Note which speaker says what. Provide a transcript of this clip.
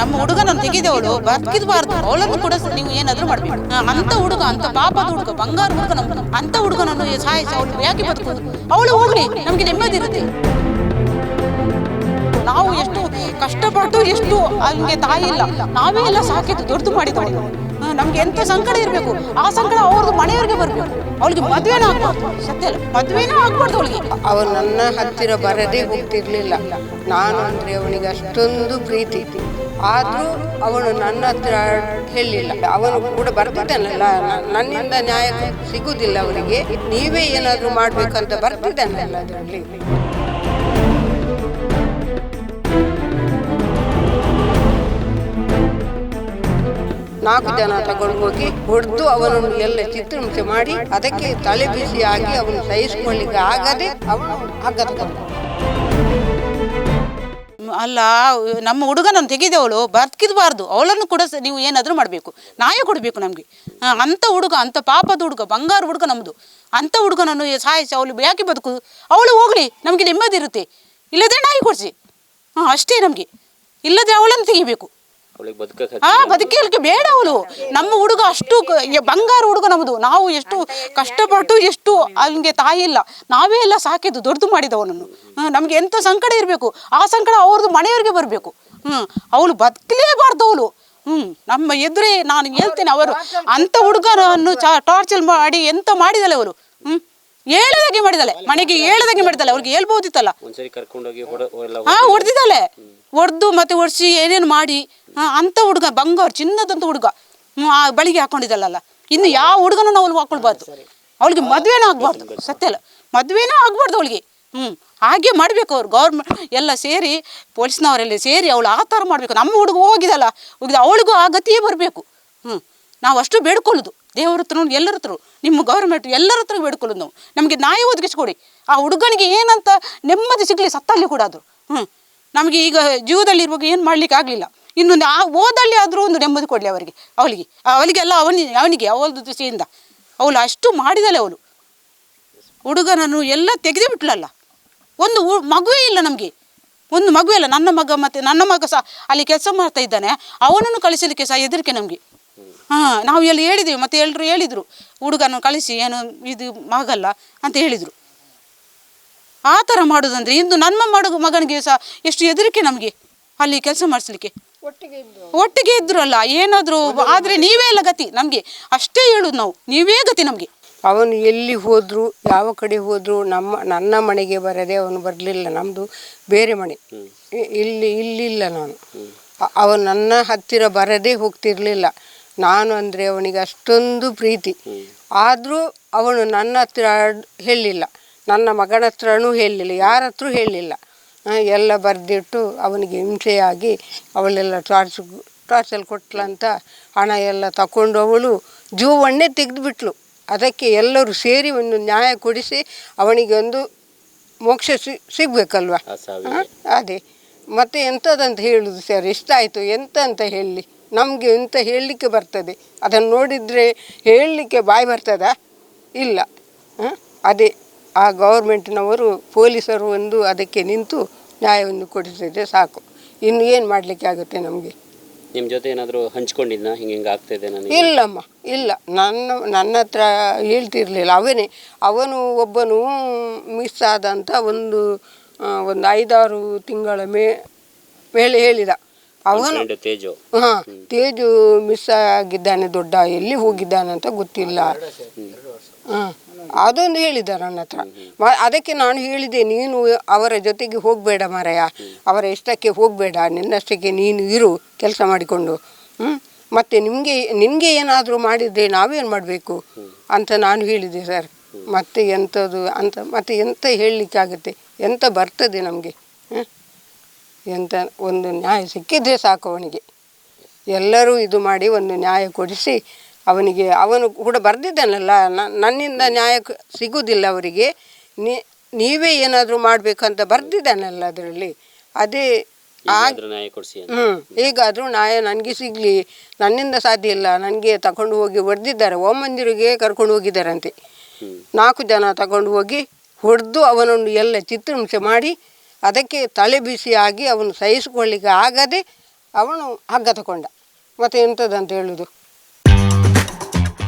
Speaker 1: ನಮ್ಮ ಹುಡುಗನ ತೆಗೆದವಳು ಬದುಕಿದಬಾರ್ದು. ಅವಳನ್ನು ಕೂಡ ಸ- ನೀವು ಏನಾದರೂ ಮಾಡಬೇಕು. ಅಂತ ಹುಡುಗ ಅಂತ ಪಾಪದ ಹುಡುಗ ಬಂಗಾರ ಹುಡುಗ ನಮ್ಮ ಅಂತ ಹುಡುಗನನ್ನು ಸಾಯಿಸಿ ಅವಳು ಯಾಕೆ ಬದುಕು ಅವಳು ಹೋಗ್ಲಿ ನಮ್ಗೆ ನೆಮ್ಮದಿ ಇರುತ್ತೆ. ನಾವು ಎಷ್ಟು ಕಷ್ಟಪಟ್ಟು ಎಷ್ಟು ಹಂಗೆ ತಾಯಿ ಇಲ್ಲ. ನಾವೇ ಎಲ್ಲ ಸಾಕಿದ್ದು ದೊಡ್ಡದು ಮಾಡಿದವಳು. ನಮ್ಗೆ ಎಂತ ಸಂಕಟ ಇರಬೇಕು? ಆ ಸಂಕಟ ಅವ್ರದ್ದು ಮನೆಯವ್ರಿಗೆ ಬರಬೇಕು. ಅವಳಿಗೆ ಮದುವೆನೂ ಆಗ್ಬಾರ್ದು. ಸತ್ಯ ಮದುವೆನೂ ಮದ್ವೆನೂ ಆಗ್ಬಾರ್ದು ಅವಳಿಗೆ.
Speaker 2: ಅವನು ನನ್ನ ಹತ್ತಿರ ಬರದೇ ಹೋಗ್ತಿರ್ಲಿಲ್ಲ. ನಾನು ಅಂದರೆ ಅವನಿಗೆ ಅಷ್ಟೊಂದು ಪ್ರೀತಿ. ಆದರೂ ಅವನು ನನ್ನ ಹತ್ರ ಹೇಳಿಲ್ಲ. ಅವನು ಕೂಡ ಬರ್ತಿದ್ದಾನಲ್ಲ ನನ್ನಿಂದ ನ್ಯಾಯ ಸಿಗುವುದಿಲ್ಲ ಅವರಿಗೆ. ನೀವೇ ಏನಾದರೂ ಮಾಡಬೇಕಂತ ಬರ್ತಿದ್ದಾನಲ್ಲ ಅದರಲ್ಲಿ. ನಾಲ್ಕು ಜನ ತಗೊಂಡು ಹೋಗಿ ಹೊಡೆದು ಅವನನ್ನು ಎಲ್ಲ ಚಿತ್ರಹಿಂಸೆ ಮಾಡಿ ಅದಕ್ಕೆ ತಲೆ ಬಿಸಿ ಆಗಿ ಅವನು ಸಹಿಸಿಕೊಳ್ಳಿಕ್ಕೆ ಆಗದೆ ಅವನು ಹಗ್ಗ
Speaker 1: ಅಲ್ಲ, ನಮ್ಮ ಹುಡುಗನನ್ನು ತೆಗೆದವಳು ಬದುಕಿದಬಾರ್ದು ಅವಳನ್ನು ಕೂಡ ನೀವು ಏನಾದರೂ ಮಾಡಬೇಕು. ನ್ಯಾಯ ಕೊಡಬೇಕು ನಮಗೆ. ಅಂಥ ಹುಡುಗ, ಅಂಥ ಪಾಪದ ಹುಡುಗ, ಬಂಗಾರ ಹುಡುಗ ನಮ್ಮದು ಅಂಥ ಹುಡುಗನನ್ನು ಸಾಯಿಸಿ ಅವಳು ಯಾಕೆ ಬದುಕು? ಅವಳು ಹೋಗಲಿ, ನಮಗೆ ನೆಮ್ಮದಿ ಇರುತ್ತೆ. ಇಲ್ಲದೆ ನಾಯಿ ಕೊಡಿಸಿ. ಹಾಂ ಅಷ್ಟೇ ನಮಗೆ. ಇಲ್ಲದೆ ಅವಳನ್ನು ತೆಗಿಬೇಕು. ಹಾ ಬದುಕಲಿಕ್ಕೆ ಬೇಡ ಅವಳು. ನಮ್ಮ ಹುಡುಗ ಅಷ್ಟು ಬಂಗಾರ ಹುಡುಗ ನಮ್ಮದು ನಾವು ಎಷ್ಟು ಕಷ್ಟಪಟ್ಟು ಎಷ್ಟು ಅವನಿಗೆ ತಾಯಿ ಇಲ್ಲ. ನಾವೇ ಎಲ್ಲ ಸಾಕಿದ್ದು, ದೊಡ್ಡದು ಮಾಡಿದವನನ್ನು ನಮ್ಗೆ ಎಂತ ಸಂಕಟ ಇರಬೇಕು. ಆ ಸಂಕಟ ಅವ್ರದ್ದು ಮನೆಯವರಿಗೆ ಬರಬೇಕು. ಹ್ಮ್, ಅವಳು ಬದುಕಲೇಬಾರ್ದು ಅವಳು. ಹ್ಮ್, ನಮ್ಮ ಎದುರೇ ನಾನು ಹೇಳ್ತೇನೆ ಅವರು ಅಂತ ಹುಡುಗನನ್ನು ಚಾ ಟಾರ್ಚರ್ ಮಾಡಿ ಎಂತ ಮಾಡಿದಳೆ ಅವರು ಹ್ಮ್ ಹೇಳದಾಗೆ ಮಾಡಿದಾಳೆ ಮನೆಗೆ ಹೇಳದಾಗೆ ಮಾಡಿದಾಳೆ ಅವ್ರಿಗೆ ಹೇಳ್ಬೋದಿತ್ತಲ್ಲ
Speaker 3: ಒಂದ್ಸರಿ ಕರ್ಕೊಂಡೋಗಿ
Speaker 1: ಹಾ ಹೊಡೆದಿದ್ದಾಳೆ ಹೊಡೆದು ಮತ್ತೆ ಹೊಡ್ಸಿ ಏನೇನು ಮಾಡಿ ಅಂತ ಹುಡುಗ ಬಂಗಾರ ಚಿನ್ನದಂತ ಹುಡುಗ ಹ್ಮ್, ಆ ಬಳಿಗೆ ಹಾಕೊಂಡಿದ್ದಲ್ಲ ಇನ್ನು ಯಾವ ಹುಡುಗನೂ ನಾವು ಹಾಕೊಳ್ಬಾರ್ದು ಅವಳಿಗೆ ಮದುವೆನೂ ಆಗ್ಬಾರ್ದು. ಸತ್ಯ ಅಲ್ಲ. ಮದುವೆನೂ ಆಗ್ಬಾರ್ದು ಅವಳಿಗೆ. ಹ್ಮ್ ಹಾಗೆ ಮಾಡಬೇಕು ಅವ್ರು. ಗೌರ್ಮೆಂಟ್ ಎಲ್ಲ ಸೇರಿ ಪೊಲೀಸ್ನವರೆಲ್ಲ ಸೇರಿ ಅವಳು ಆ ಥರ ಮಾಡಬೇಕು. ನಮ್ಮ ಹುಡುಗ ಹೋಗಿದಲ್ಲ. ಹೋಗಿದ ಅವಳಿಗೂ ಆ ಗತಿಯೇ ಬರಬೇಕು. ಹ್ಞೂ ನಾವು ಅಷ್ಟು ಬೇಡ್ಕೊಳ್ಳೋದು. ದೇವ್ರ ಹತ್ರ ಎಲ್ಲರ ಹತ್ರ ನಿಮ್ಮ ಗೌರ್ಮೆಂಟ್ ಎಲ್ಲರ ಹತ್ರ ಬೇಡ್ಕೊಳ್ಳೋದು ನಾವು. ನಮಗೆ ನ್ಯಾಯ ಒದಗಿಸ್ಕೊಡಿ. ಆ ಹುಡುಗನಿಗೆ ಏನಂತ ನೆಮ್ಮದಿ ಸಿಗಲಿ, ಸತ್ತಲ್ಲಿ ಕೂಡ ಅದು ಹ್ಞೂ ನಮಗೆ ಈಗ ಜೀವದಲ್ಲಿ ಇರುವಾಗ ಏನು ಮಾಡಲಿಕ್ಕೆ ಆಗಲಿಲ್ಲ. ಇನ್ನೊಂದು ಆ ಓದಲ್ಲಿ ಆದರೂ ಒಂದು ನೆಮ್ಮದಿ ಕೊಡಲಿ ಅವರಿಗೆ, ಅವಳಿಗೆ. ಅವಳಿಗೆಲ್ಲ ಅವನಿಗೆ ಅವನಿಗೆ, ಅವಳ ದೃಷ್ಟಿಯಿಂದ. ಅವಳು ಅಷ್ಟು ಮಾಡಿದಳೆ ಅವಳು. ಹುಡುಗನನ್ನು ಎಲ್ಲ ತೆಗೆದು ಬಿಟ್ಲಲ್ಲ ಒಂದು ಮಗುವೇ ಇಲ್ಲ ನಮಗೆ. ಒಂದು ಮಗುವೇ ಇಲ್ಲ. ನನ್ನ ಮಗ ಮತ್ತು ನನ್ನ ಮಗ ಸಹ ಅಲ್ಲಿ ಕೆಲಸ ಮಾಡ್ತಾ ಇದ್ದಾನೆ. ಅವನನ್ನು ಕಳಿಸಲಿಕ್ಕೆ ಸಹ ಹೆದರಿಕೆ ನಮಗೆ. ಹಾಂ ನಾವು ಎಲ್ಲ ಹೇಳಿದ್ದೇವೆ ಮತ್ತೆ ಎಲ್ಲರೂ ಹೇಳಿದರು ಹುಡುಗನ ಕಳಿಸಿ ಏನು ಇದು ಆಗಲ್ಲ ಅಂತ ಹೇಳಿದರು. ಆ ಥರ ಮಾಡೋದಂದ್ರೆ ಇಂದು ನನ್ನ ಮಡುಗ ಮಗನಿಗೆ ಸಹ ಎಷ್ಟು ಹೆದರಿಕೆ ನಮಗೆ ಅಲ್ಲಿ ಕೆಲಸ ಮಾಡಿಸ್ಲಿಕ್ಕೆ. ಒಟ್ಟಿಗೆ ಇದ್ರಲ್ಲ ಏನಾದರೂ ಆದರೆ ನೀವೇ ಎಲ್ಲ ಗತಿ ನಮಗೆ ಅಷ್ಟೇ ಹೇಳುದು ನಾವು ನೀವೇ ಗತಿ ನಮಗೆ.
Speaker 2: ಅವನು ಎಲ್ಲಿ ಹೋದ್ರು ಯಾವ ಕಡೆ ಹೋದ್ರು ನಮ್ಮ ನನ್ನ ಮನೆಗೆ ಬರದೆ ಅವನು ಬರಲಿಲ್ಲ ನಮ್ಮದು ಬೇರೆ ಮನೆ. ಇಲ್ಲಿ ಇಲ್ಲಿಲ್ಲ ನಾನು. ಅವನು ನನ್ನ ಹತ್ತಿರ ಬರದೇ ಹೋಗ್ತಿರ್ಲಿಲ್ಲ. ನಾನು ಅಂದರೆ ಅವನಿಗೆ ಅಷ್ಟೊಂದು ಪ್ರೀತಿ. ಆದರೂ ಅವನು ನನ್ನ ಹತ್ರ ಹೇಳಿಲ್ಲ ನನ್ನ ಮಗನ ಹತ್ರನೂ ಹೇಳಲಿಲ್ಲ. ಯಾರ ಹತ್ರ ಹೇಳಲಿಲ್ಲ. ಎಲ್ಲ ಬರೆದಿಟ್ಟು ಅವನಿಗೆ ಹಿಂಸೆಯಾಗಿ ಅವಳೆಲ್ಲ ಟಾರ್ಚ್ ಟಾರ್ಚಲ್ಲಿ ಕೊಟ್ಲಂತ ಹಣ ಎಲ್ಲ ತಗೊಂಡು ಅವಳು ಜೀವವನ್ನೇ ತೆಗೆದುಬಿಟ್ಲು. ಅದಕ್ಕೆ ಎಲ್ಲರೂ ಸೇರಿ ಒಂದು ನ್ಯಾಯ ಕೊಡಿಸಿ ಅವನಿಗೆ ಒಂದು ಮೋಕ್ಷ ಸಿ ಸಿಗಬೇಕಲ್ವ? ಅದೇ. ಮತ್ತೆ ಎಂಥದಂತ ಹೇಳುದು ಸರ್ ಇಷ್ಟ ಆಯಿತು ಎಂತ ಅಂತ ಹೇಳಲಿ ನಮಗೆ ಎಂತ ಹೇಳಲಿಕ್ಕೆ ಬರ್ತದೆ? ಅದನ್ನು ನೋಡಿದರೆ ಹೇಳಲಿಕ್ಕೆ ಬಾಯಿ ಬರ್ತದಾ? ಇಲ್ಲ. ಅದೇ ಆ ಗೌರ್ಮೆಂಟ್ನವರು ಪೊಲೀಸರು ಒಂದು ಅದಕ್ಕೆ ನಿಂತು ನ್ಯಾಯವನ್ನು ಕೊಡಿಸಿದ್ರೆ ಸಾಕು. ಇನ್ನು ಏನು ಮಾಡಲಿಕ್ಕೆ ಆಗುತ್ತೆ ನಮಗೆ?
Speaker 3: ನಿಮ್ಮ ಜೊತೆ ಏನಾದರೂ ಹಂಚ್ಕೊಂಡಿದ್ದ ಹಿಂಗೆ ಹಿಂಗೆ ಆಗ್ತಾಯಿದೆ ನನಗೆ?
Speaker 2: ಇಲ್ಲಮ್ಮ ಇಲ್ಲ. ನನ್ನ ನನ್ನ ಹತ್ರ ಹೇಳ್ತಿರ್ಲಿಲ್ಲ. ಅವನೇ ಅವನು ಒಬ್ಬನು ಮಿಸ್ ಆದಂಥ ಒಂದು ಒಂದು ಐದಾರು ತಿಂಗಳ ಮೇ ಮೇಲೆ ಹೇಳಿದ. ಅವನು
Speaker 3: ತೇಜು.
Speaker 2: ಹಾಂ ತೇಜು ಮಿಸ್ ಆಗಿದ್ದಾನೆ ದೊಡ್ಡ ಎಲ್ಲಿ ಹೋಗಿದ್ದಾನೆ ಅಂತ ಗೊತ್ತಿಲ್ಲ. ಹಾ ಅದೊಂದು ಹೇಳಿದ ನನ್ನ ಹತ್ರ. ಅದಕ್ಕೆ ನಾನು ಹೇಳಿದೆ ನೀನು ಅವರ ಜೊತೆಗೆ ಹೋಗಬೇಡ ಮಾರಾಯ. ಅವರ ಇಷ್ಟಕ್ಕೆ ಹೋಗಬೇಡ ನಿನ್ನಷ್ಟಕ್ಕೆ ನೀನು ಇರು ಕೆಲಸ ಮಾಡಿಕೊಂಡು. ಹ್ಞೂ ಮತ್ತೆ ನಿಮಗೆ ನಿನ್ಗೆ ಏನಾದ್ರೂ ಮಾಡಿದರೆ ನಾವೇನು ಮಾಡಬೇಕು? ಅಂತ ನಾನು ಹೇಳಿದೆ ಸರ್. ಮತ್ತೆ ಎಂಥದ್ದು ಅಂತ ಮತ್ತೆ ಎಂತ ಹೇಳಲಿಕ್ಕಾಗುತ್ತೆ? ಎಂತ ಬರ್ತದೆ ನಮಗೆ? ಎಂತ ಒಂದು ನ್ಯಾಯ ಸಿಕ್ಕಿದ್ರೆ ಸಾಕು ಅವನಿಗೆ. ಎಲ್ಲರೂ ಇದು ಮಾಡಿ ಒಂದು ನ್ಯಾಯ ಕೊಡಿಸಿ ಅವನಿಗೆ ಅವನು ಕೂಡ ಬರೆದಿದ್ದಾನಲ್ಲ ನನ್ನಿಂದ ನ್ಯಾಯ ಸಿಗುವುದಿಲ್ಲ ಅವರಿಗೆ. ನೀವೇ ಏನಾದರೂ ಮಾಡಬೇಕಂತ ಬರೆದಿದ್ದಾನಲ್ಲ ಅದರಲ್ಲಿ. ಅದೇ
Speaker 3: ನ್ಯಾಯ ಕೊಡಿಸಿ ಅಂತ.
Speaker 2: ಹ್ಞೂ ಈಗಾದರೂ ನ್ಯಾಯ ನನಗೆ ಸಿಗಲಿ ನನ್ನಿಂದ ಸಾಧ್ಯ ಇಲ್ಲ ನನಗೆ ತಗೊಂಡು ಹೋಗಿ ಹೊಡೆದಿದ್ದಾರೆ ಮಂದಿರಿಗೆ ಕರ್ಕೊಂಡು ಹೋಗಿದ್ದಾರಂತೆ. ನಾಲ್ಕು ಜನ ತಗೊಂಡು ಹೋಗಿ ಹೊಡೆದು ಅವನನ್ನು ಎಲ್ಲ ಚಿತ್ರಹಿಂಸೆ ಮಾಡಿ ಅದಕ್ಕೆ ತಲೆ ಬಿಸಿಯಾಗಿ ಅವನು ಸಹಿಸಿಕೊಳ್ಳಿಕ್ಕೆ ಆಗದೆ ಅವನು ಹಗ್ಗ ತಗೊಂಡ ಮತ್ತೆ ಎಂಥದಂತ ಹೇಳುದು?